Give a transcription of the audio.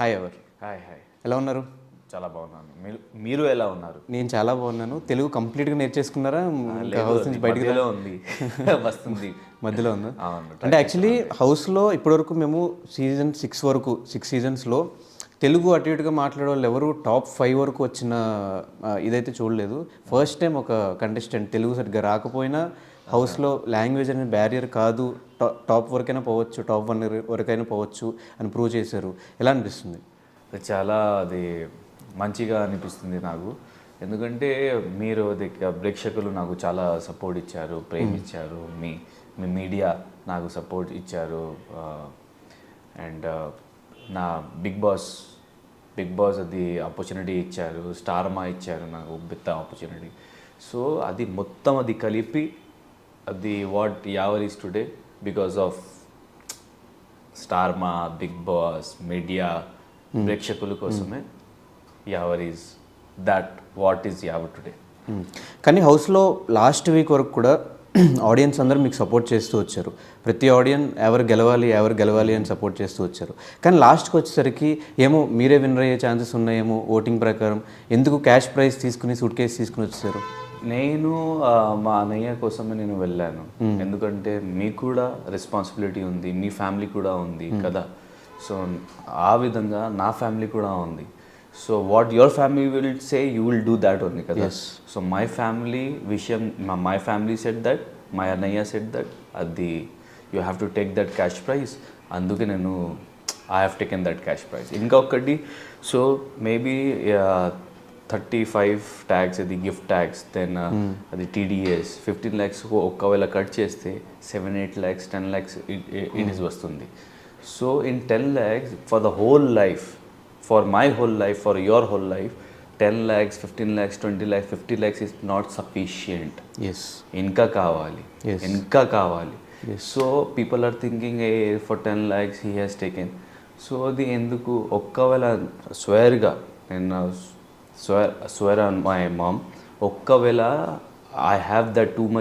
Hi ever hi hi ఎలా ఉన్నారు? చాలా బాగున్నాను. మీరు మీరు ఎలా ఉన్నారు? నేను చాలా బాగున్నాను. తెలుగు కంప్లీట్గా నేర్చేసుకున్నారా? హౌస్ నుంచి బయటికి ఉంది. వస్తుంది. మధ్యలో ఉందా? అంటే యాక్చువల్లీ హౌస్లో ఇప్పటివరకు మేము సీజన్ సిక్స్ వరకు సిక్స్ సీజన్స్లో తెలుగు అటు ఇటుగా మాట్లాడే వాళ్ళు ఎవరు టాప్ ఫైవ్ వరకు వచ్చిన ఇదైతే చూడలేదు. ఫస్ట్ టైం ఒక కంటెస్టెంట్ తెలుగు సరిగ్గా రాకపోయినా హౌస్లో లాంగ్వేజ్ అనేది బ్యారియర్ కాదు టా- టాప్ వరకైనా పోవచ్చు టాప్ వన్ వరకైనా పోవచ్చు అని ప్రూవ్ చేశారు. ఎలా అనిపిస్తుంది? చాలా అది మంచిగా అనిపిస్తుంది నాకు. ఎందుకంటే మీరు ప్రేక్షకులు నాకు చాలా సపోర్ట్ ఇచ్చారు ప్రేమించారు. మీ మీ మీడియా నాకు సపోర్ట్ ఇచ్చారు. అండ్ నా బిగ్ బాస్ బిగ్ బాస్ అది ఆపర్చునిటీ ఇచ్చారు స్టార్ మా ఇచ్చారు నాకు పెద్ద ఆపర్చునిటీ సో అది మొత్తం అది కలిపి అది what Yawar is today because of star Maa big boss media ప్రేక్షకుల కోసమే Yawar is that what is Yawar today. కానీ హౌస్లో లాస్ట్ వీక్ వరకు కూడా ఆడియన్స్ అందరూ మీకు సపోర్ట్ చేస్తూ వచ్చారు. ప్రతి ఆడియన్స్ ఎవరు గెలవాలి ఎవరు గెలవాలి అని సపోర్ట్ చేస్తూ వచ్చారు. కానీ లాస్ట్కి వచ్చేసరికి ఏమో మీరే విన్నర్ అయ్యే ఛాన్సెస్ ఉన్నాయేమో ఓటింగ్ ప్రకారం. ఎందుకు క్యాష్ ప్రైజ్ తీసుకుని సూట్ కేసు తీసుకుని వచ్చారు? నేను మా అన్నయ్య కోసమే నేను వెళ్ళాను. ఎందుకంటే మీకు కూడా రెస్పాన్సిబిలిటీ ఉంది మీ ఫ్యామిలీ కూడా ఉంది కదా. సో ఆ విధంగా నా ఫ్యామిలీ కూడా ఉంది. So what your family will say you will do that only కదా? సో మై ఫ్యామిలీ విషయం my family said that my అన్నయ్య సెట్ దట్ అది you have to take that cash prize అందుకే నేను I have taken that cash prize ఇంకా ఒకటి so maybe thirty five tax అది gift tax then అది TDS fifteen lakhs ఒకవేళ కట్ చేస్తే seven eight lakhs ten lakhs it is వస్తుంది. So in ten lakhs for the whole life for my whole life for your whole life ten lakhs fifteen lakhs twenty lakhs fifty lakhs is not sufficient yes ఇంకా కావాలి Yes. ఇంకా కావాలి so people are thinking a for ten lakhs he has taken so అది ఎందుకు? ఒక్కవేళ స్వేర్గా నేను swear swear on my mom ఒక్కవేళ I have that too much